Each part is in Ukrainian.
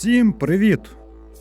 Всім привіт!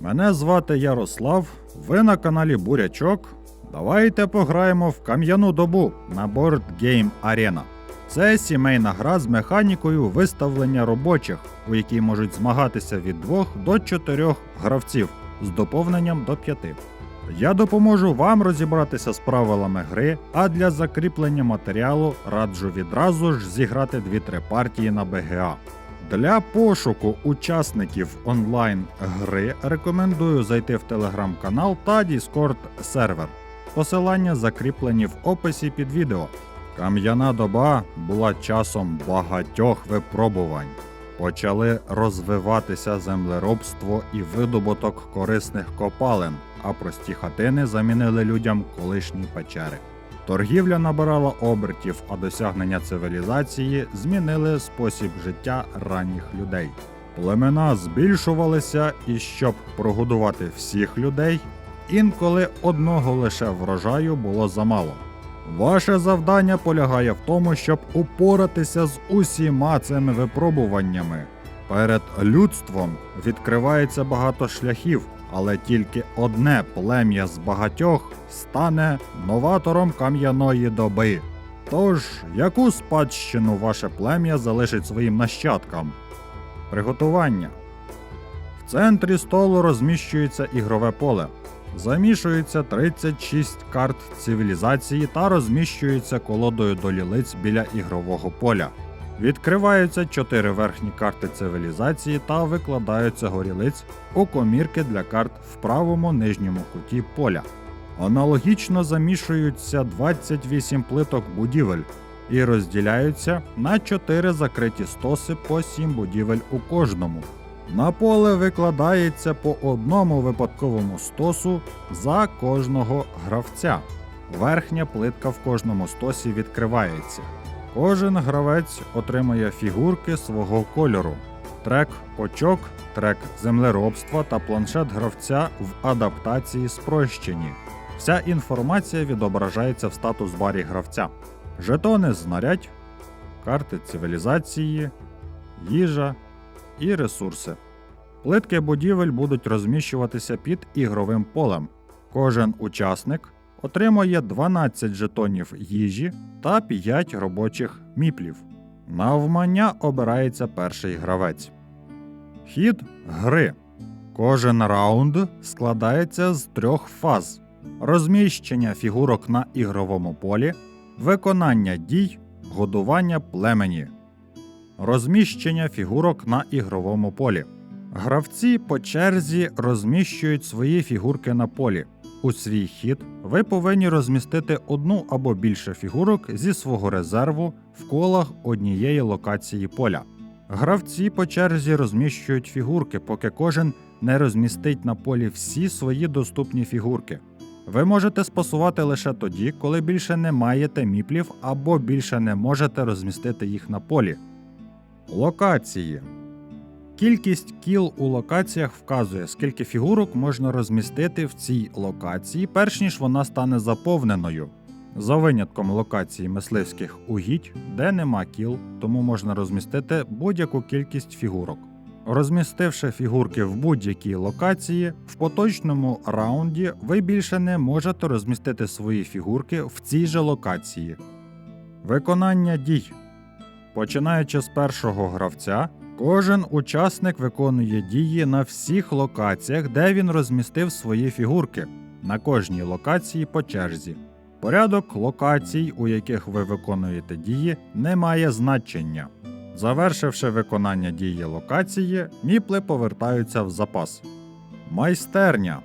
Мене звати Ярослав. Ви на каналі Бурячок. Давайте пограємо в кам'яну добу на Board Game Arena. Це сімейна гра з механікою виставлення робочих, у якій можуть змагатися від 2 до 4 гравців з доповненням до 5. Я допоможу вам розібратися з правилами гри, а для закріплення матеріалу раджу відразу ж зіграти 2-3 партії на БГА. Для пошуку учасників онлайн гри рекомендую зайти в телеграм-канал та Discord сервер. Посилання закріплені в описі під відео. Кам'яна доба була часом багатьох випробувань. Почали розвиватися землеробство і видобуток корисних копалин, а прості хатини замінили людям колишні печери. Торгівля набирала обертів, а досягнення цивілізації змінили спосіб життя ранніх людей. Племена збільшувалися, і щоб прогодувати всіх людей, інколи одного лише врожаю було замало. Ваше завдання полягає в тому, щоб упоратися з усіма цими випробуваннями. Перед людством відкривається багато шляхів, але тільки одне плем'я з багатьох стане новатором кам'яної доби. Тож, яку спадщину ваше плем'я залишить своїм нащадкам? Приготування. В центрі столу розміщується ігрове поле. Замішується 36 карт цивілізації та розміщується колодою до лілиць біля ігрового поля. Відкриваються 4 верхні карти цивілізації та викладаються горілиць у комірки для карт в правому нижньому куті поля. Аналогічно замішуються 28 плиток будівель і розділяються на 4 закриті стоси по 7 будівель у кожному. На поле викладається по одному випадковому стосу за кожного гравця. Верхня плитка в кожному стосі відкривається. Кожен гравець отримує фігурки свого кольору: трек очок, трек землеробства та планшет гравця в адаптації спрощені. Вся інформація відображається в статус барі гравця. Жетони знарядь, карти цивілізації, їжа і ресурси. Плитки будівель будуть розміщуватися під ігровим полем. Кожен учасник отримує 12 жетонів їжі та 5 робочих міплів. Навмання обирається перший гравець. Хід гри. Кожен раунд складається з трьох фаз: розміщення фігурок на ігровому полі, виконання дій, годування племені, розміщення фігурок на ігровому полі. Гравці по черзі розміщують свої фігурки на полі. У свій хід ви повинні розмістити одну або більше фігурок зі свого резерву в колах однієї локації поля. Гравці по черзі розміщують фігурки, поки кожен не розмістить на полі всі свої доступні фігурки. Ви можете спасувати лише тоді, коли більше не маєте міплів або більше не можете розмістити їх на полі. Локації Кількість кіл у локаціях вказує, скільки фігурок можна розмістити в цій локації, перш ніж вона стане заповненою. За винятком локації мисливських угідь, де нема кіл, тому можна розмістити будь-яку кількість фігурок. Розмістивши фігурки в будь-якій локації, в поточному раунді ви більше не можете розмістити свої фігурки в цій же локації. Виконання дій. Починаючи з першого гравця, Кожен учасник виконує дії на всіх локаціях, де він розмістив свої фігурки, на кожній локації по черзі. Порядок локацій, у яких ви виконуєте дії, не має значення. Завершивши виконання дії локації, міпли повертаються в запас. Майстерня.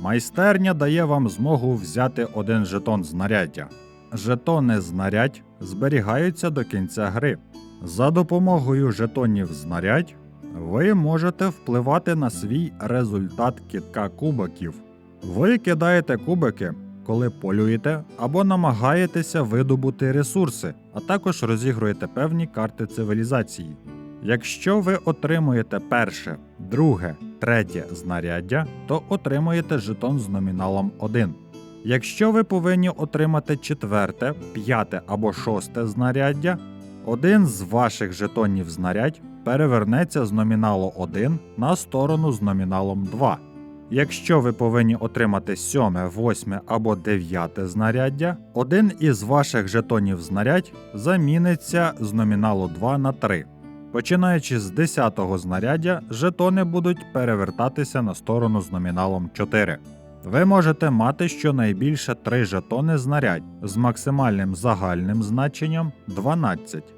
Майстерня дає вам змогу взяти один жетон знаряддя. Жетони знарядь зберігаються до кінця гри. За допомогою жетонів знарядь ви можете впливати на свій результат кидка кубиків. Ви кидаєте кубики, коли полюєте або намагаєтеся видобути ресурси, а також розігруєте певні карти цивілізації. Якщо ви отримуєте перше, друге, третє знаряддя, то отримуєте жетон з номіналом 1. Якщо ви повинні отримати четверте, п'яте або шосте знаряддя, один з ваших жетонів знарядь перевернеться з номіналу 1 на сторону з номіналом 2. Якщо ви повинні отримати 7, 8 або 9 знаряддя, один із ваших жетонів знарядь заміниться з номіналу 2 на 3. Починаючи з 10 знаряддя, жетони будуть перевертатися на сторону з номіналом 4. Ви можете мати щонайбільше 3 жетони знарядь з максимальним загальним значенням 12.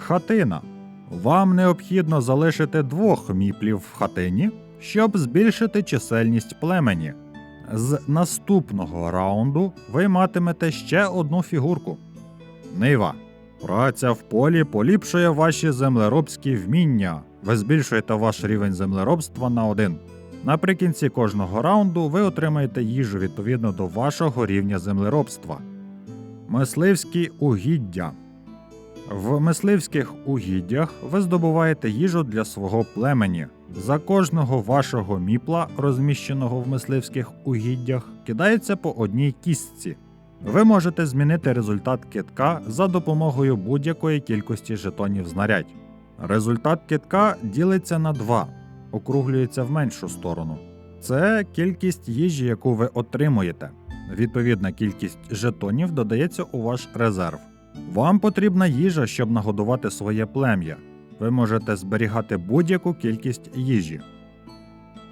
Хатина. Вам необхідно залишити двох міплів в хатині, щоб збільшити чисельність племені. З наступного раунду ви матимете ще одну фігурку. Нива. Праця в полі поліпшує ваші землеробські вміння. Ви збільшуєте ваш рівень землеробства на один. Наприкінці кожного раунду ви отримаєте їжу відповідно до вашого рівня землеробства. Мисливські угіддя. В мисливських угіддях ви здобуваєте їжу для свого племені. За кожного вашого міпла, розміщеного в мисливських угіддях, кидається по одній кістці. Ви можете змінити результат китка за допомогою будь-якої кількості жетонів знарядь. Результат китка ділиться на 2, округлюється в меншу сторону. Це кількість їжі, яку ви отримуєте. Відповідна кількість жетонів додається у ваш резерв. Вам потрібна їжа, щоб нагодувати своє плем'я. Ви можете зберігати будь-яку кількість їжі.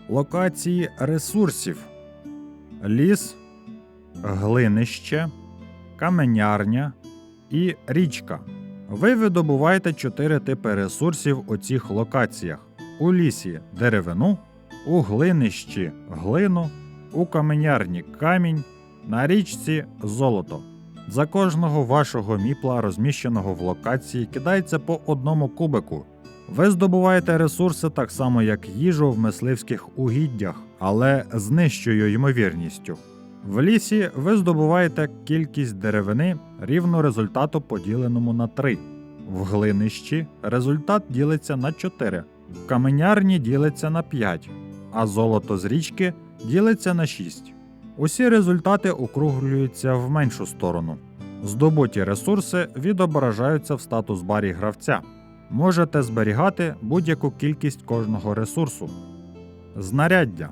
Локації ресурсів: ліс, глинище, каменярня і річка. Ви видобуваєте чотири типи ресурсів у цих локаціях: у лісі деревину, у глинищі глину, у каменярні камінь, на річці золото. За кожного вашого міпла, розміщеного в локації, кидається по одному кубику. Ви здобуваєте ресурси так само, як їжу в мисливських угіддях, але з нижчою ймовірністю. В лісі ви здобуваєте кількість деревини рівно результату поділеному на 3. В глинищі результат ділиться на 4, в каменярні ділиться на 5, а золото з річки ділиться на 6. Усі результати округлюються в меншу сторону. Здобуті ресурси відображаються в статус барі гравця. Можете зберігати будь-яку кількість кожного ресурсу. Знаряддя.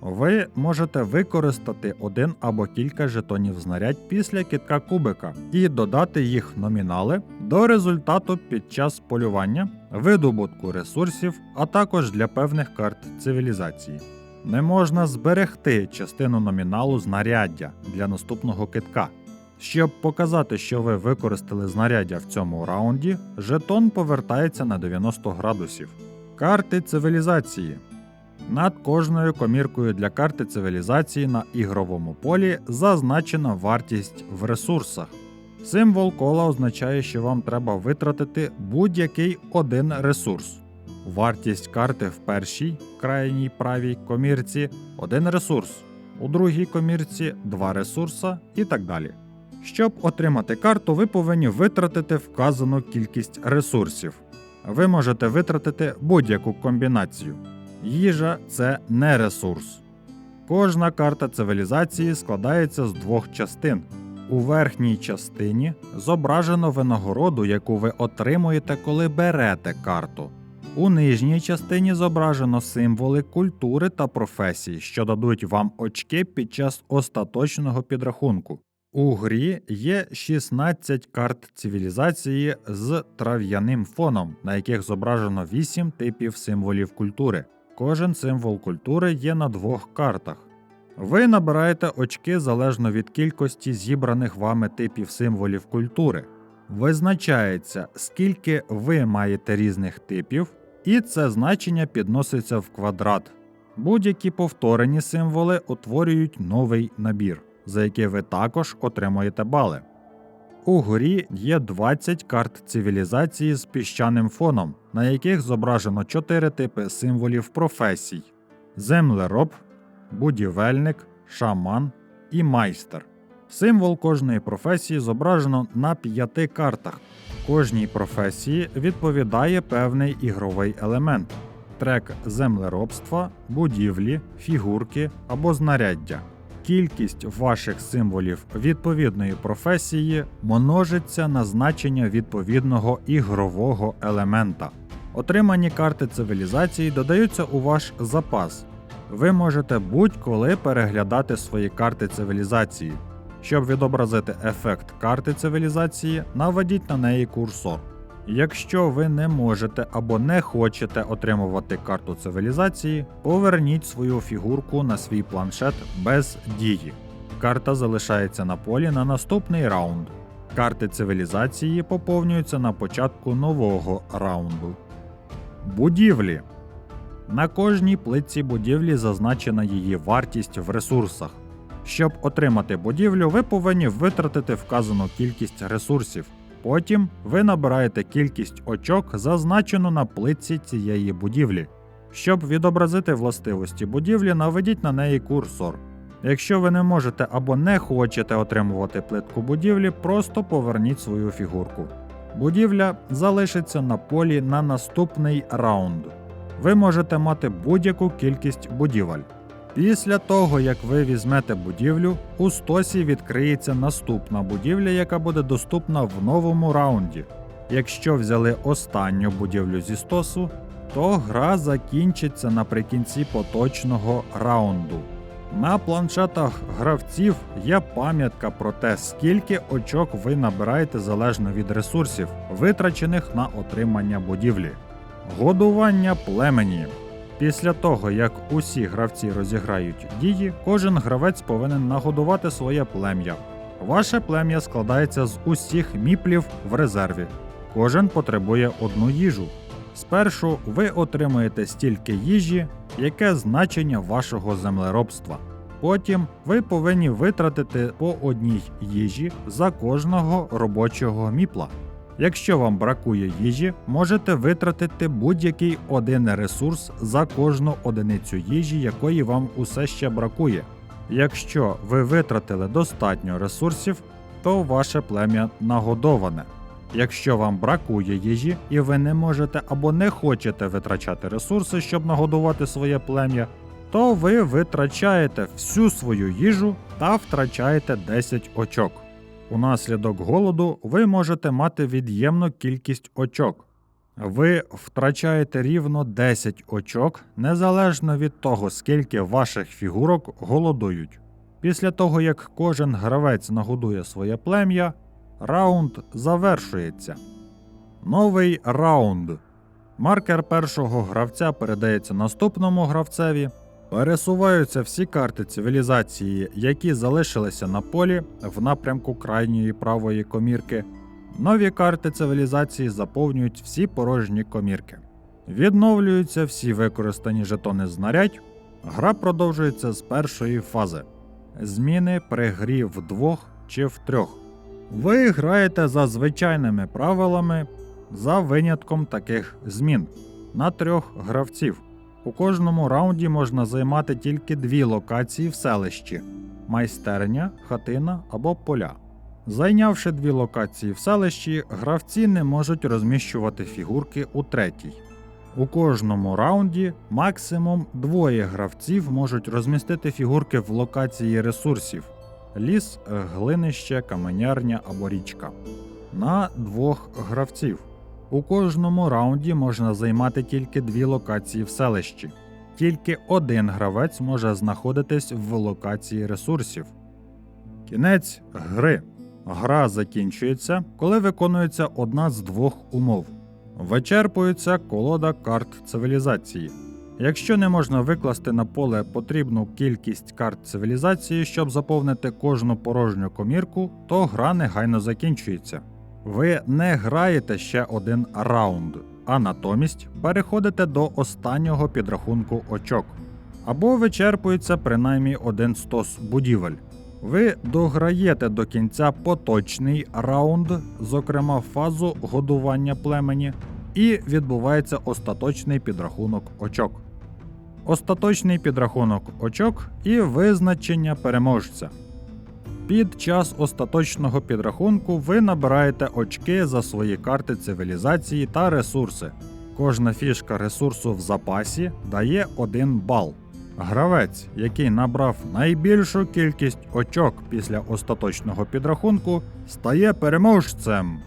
Ви можете використати один або кілька жетонів знарядь після китка кубика і додати їх номінали до результату під час полювання, видобутку ресурсів, а також для певних карт цивілізації. Не можна зберегти частину номіналу знаряддя для наступного китка. Щоб показати, що ви використали знаряддя в цьому раунді, жетон повертається на 90 градусів. Карти цивілізації. Над кожною коміркою для карти цивілізації на ігровому полі зазначена вартість в ресурсах. Символ кола означає, що вам треба витратити будь-який один ресурс. Вартість карти в першій крайній правій комірці один ресурс, у другій комірці два ресурса і так далі. Щоб отримати карту, ви повинні витратити вказану кількість ресурсів. Ви можете витратити будь-яку комбінацію. Їжа це не ресурс. Кожна карта цивілізації складається з двох частин. У верхній частині зображено винагороду, яку ви отримуєте, коли берете карту. У нижній частині зображено символи культури та професій, що дадуть вам очки під час остаточного підрахунку. У грі є 16 карт цивілізації з трав'яним фоном, на яких зображено 8 типів символів культури. Кожен символ культури є на двох картах. Ви набираєте очки залежно від кількості зібраних вами типів символів культури. Визначається, скільки ви маєте різних типів, і це значення підноситься в квадрат. Будь-які повторені символи утворюють новий набір, за який ви також отримуєте бали. У грі є 20 карт цивілізації з піщаним фоном, на яких зображено 4 типи символів професій: землероб, будівельник, шаман і майстер. Символ кожної професії зображено на 5 картах. Кожній професії відповідає певний ігровий елемент: трек землеробства, будівлі, фігурки або знаряддя. Кількість ваших символів відповідної професії множиться на значення відповідного ігрового елемента. Отримані карти цивілізації додаються у ваш запас. Ви можете будь-коли переглядати свої карти цивілізації. Щоб відобразити ефект карти цивілізації, наведіть на неї курсор. Якщо ви не можете або не хочете отримувати карту цивілізації, поверніть свою фігурку на свій планшет без дії. Карта залишається на полі на наступний раунд. Карти цивілізації поповнюються на початку нового раунду. Будівлі. На кожній плитці будівлі зазначена її вартість в ресурсах. Щоб отримати будівлю, ви повинні витратити вказану кількість ресурсів. Потім ви набираєте кількість очок, зазначену на плитці цієї будівлі. Щоб відобразити властивості будівлі, наведіть на неї курсор. Якщо ви не можете або не хочете отримувати плитку будівлі, просто поверніть свою фігурку. Будівля залишиться на полі на наступний раунд. Ви можете мати будь-яку кількість будівель. Після того, як ви візьмете будівлю, у стосі відкриється наступна будівля, яка буде доступна в новому раунді. Якщо взяли останню будівлю зі стосу, то гра закінчиться наприкінці поточного раунду. На планшетах гравців є пам'ятка про те, скільки очок ви набираєте залежно від ресурсів, витрачених на отримання будівлі. Годування племені. Після того, як усі гравці розіграють дії, кожен гравець повинен нагодувати своє плем'я. Ваше плем'я складається з усіх міплів в резерві. Кожен потребує одну їжу. Спершу ви отримуєте стільки їжі, яке значення вашого землеробства. Потім ви повинні витратити по одній їжі за кожного робочого міпла. Якщо вам бракує їжі, можете витратити будь-який один ресурс за кожну одиницю їжі, якої вам усе ще бракує. Якщо ви витратили достатньо ресурсів, то ваше плем'я нагодоване. Якщо вам бракує їжі і ви не можете або не хочете витрачати ресурси, щоб нагодувати своє плем'я, то ви витрачаєте всю свою їжу та втрачаєте 10 очок. Унаслідок голоду ви можете мати від'ємну кількість очок. Ви втрачаєте рівно 10 очок незалежно від того, скільки ваших фігурок голодують. Після того, як кожен гравець нагодує своє плем'я, раунд завершується. Новий раунд. Маркер першого гравця передається наступному гравцеві. Пересуваються всі карти цивілізації, які залишилися на полі в напрямку крайньої правої комірки. Нові карти цивілізації заповнюють всі порожні комірки. Відновлюються всі використані жетони знарядь. Гра продовжується з першої фази. Зміни при грі в двох чи в трьох. Ви граєте за звичайними правилами за винятком таких змін на трьох гравців. У кожному раунді можна займати тільки дві локації в селищі майстерня, хатина або поля. Зайнявши дві локації в селищі, гравці не можуть розміщувати фігурки у третій. У кожному раунді максимум двоє гравців можуть розмістити фігурки в локації ресурсів ліс, глинище, каменярня або річка. На двох гравців. У кожному раунді можна займати тільки дві локації в селищі. Тільки один гравець може знаходитись в локації ресурсів. Кінець гри. Гра закінчується, коли виконується одна з двох умов. Вичерпується колода карт цивілізації. Якщо не можна викласти на поле потрібну кількість карт цивілізації, щоб заповнити кожну порожню комірку, то гра негайно закінчується. Ви не граєте ще один раунд, а натомість переходите до останнього підрахунку очок. Або вичерпується принаймні один стос будівель. Ви дограєте до кінця поточний раунд, зокрема фазу годування племені, і відбувається остаточний підрахунок очок. Остаточний підрахунок очок і визначення переможця. Під час остаточного підрахунку ви набираєте очки за свої карти цивілізації та ресурси. Кожна фішка ресурсу в запасі дає 1 бал. Гравець, який набрав найбільшу кількість очок після остаточного підрахунку, стає переможцем.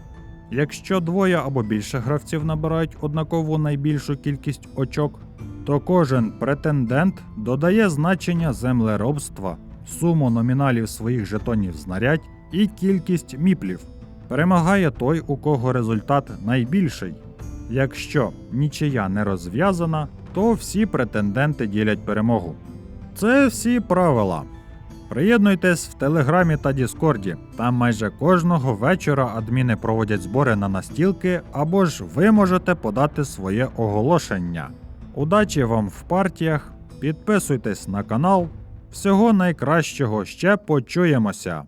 Якщо двоє або більше гравців набирають однакову найбільшу кількість очок, то кожен претендент додає значення землеробства, суму номіналів своїх жетонів знарядь і кількість міплів. Перемагає той, у кого результат найбільший. Якщо нічия не розв'язана, то всі претенденти ділять перемогу. Це всі правила. Приєднуйтесь в Телеграмі та Діскорді. Там майже кожного вечора адміни проводять збори на настілки, або ж ви можете подати своє оголошення. Удачі вам в партіях, підписуйтесь на канал. Всього найкращого ще почуємося!